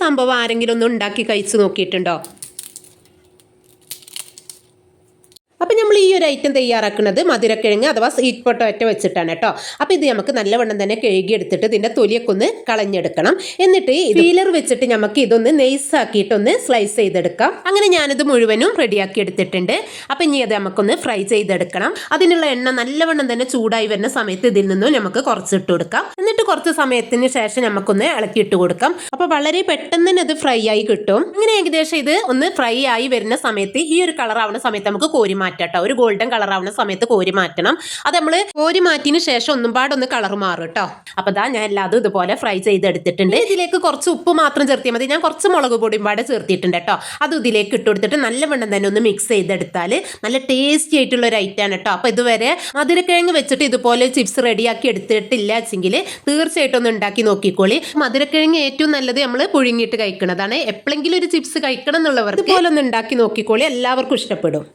സംഭവം ആരെങ്കിലും ഒന്ന് ഉണ്ടാക്കി കഴിച്ചു നോക്കിയിട്ടുണ്ടോ അപ്പം നമ്മൾ ഈ ഒരു ഐറ്റം തയ്യാറാക്കുന്നത് മധുരക്കിഴങ്ങ് അഥവാ സ്വീറ്റ് പൊട്ടോറ്റ വെച്ചിട്ടാണ് കേട്ടോ. അപ്പോൾ ഇത് നമുക്ക് നല്ലവണ്ണം തന്നെ കഴുകിയെടുത്തിട്ട് ഇതിന്റെ തൊലിയൊക്കെ ഒന്ന് കളഞ്ഞെടുക്കണം. എന്നിട്ട് പീലർ വെച്ചിട്ട് നമുക്ക് ഇതൊന്ന് നെയ്സ് ആക്കിയിട്ടൊന്ന് സ്ലൈസ് ചെയ്തെടുക്കാം. അങ്ങനെ ഞാനിത് മുഴുവനും റെഡിയാക്കി എടുത്തിട്ടുണ്ട്. അപ്പം ഇനി അത് നമുക്കൊന്ന് ഫ്രൈ ചെയ്തെടുക്കണം. അതിനുള്ള എണ്ണ നല്ലവണ്ണം തന്നെ ചൂടായി വരുന്ന സമയത്ത് ഇതിൽ നിന്നും നമുക്ക് കുറച്ചിട്ട് കൊടുക്കാം. എന്നിട്ട് കുറച്ച് സമയത്തിന് ശേഷം നമുക്കൊന്ന് ഇളക്കിയിട്ട് കൊടുക്കാം. അപ്പോൾ വളരെ പെട്ടെന്ന് തന്നെ അത് ഫ്രൈ ആയി കിട്ടും. അങ്ങനെ ഏകദേശം ഇത് ഒന്ന് ഫ്രൈ ആയി വരുന്ന സമയത്ത് ഈ ഒരു കളർ ആവുന്ന സമയത്ത് നമുക്ക് കോരി മാറ്റാം കേട്ടോ. ഒരു ഗോൾഡൻ കളർ ആവുന്ന സമയത്ത് കോരി മാറ്റണം. അത് നമ്മൾ കോരി മാറ്റിയതിന് ശേഷം ഒന്നും പാടൊന്ന് കളർ മാറും കേട്ടോ. അപ്പോൾ ഇതാ ഞാൻ എല്ലാതും ഇതുപോലെ ഫ്രൈ ചെയ്തെടുത്തിട്ടുണ്ട്. ഇതിലേക്ക് കുറച്ച് ഉപ്പ് മാത്രം ചേർത്തിയാൽ മതി. ഞാൻ കുറച്ച് മുളക് പൊടിയും പാടെ ചേർത്തിട്ടുണ്ട് കേട്ടോ. അത് ഇതിലേക്ക് ഇട്ട് കൊടുത്തിട്ട് നല്ലവണ്ണം തന്നെ ഒന്ന് മിക്സ് ചെയ്തെടുത്താൽ നല്ല ടേസ്റ്റി ആയിട്ടുള്ള ഒരു ഐറ്റാണ് കേട്ടോ. അപ്പോൾ ഇതുവരെ മധുരക്കിഴങ്ങ് വെച്ചിട്ട് ഇതുപോലെ ചിപ്സ് റെഡിയാക്കി എടുത്തിട്ടില്ല വെച്ചെങ്കിൽ തീർച്ചയായിട്ടും ഒന്ന് ഉണ്ടാക്കി നോക്കിക്കോളി. മധുരക്കിഴങ്ങ് ഏറ്റവും നല്ലത് നമ്മൾ പുഴുങ്ങിയിട്ട് കഴിക്കുന്നതാണ് എപ്പോഴെങ്കിലും ഒരു ചിപ്സ് കഴിക്കണം എന്നുള്ളവർക്ക് ഇതുപോലെ ഒന്ന് ഉണ്ടാക്കി നോക്കിക്കോളി. എല്ലാവർക്കും ഇഷ്ടപ്പെടും.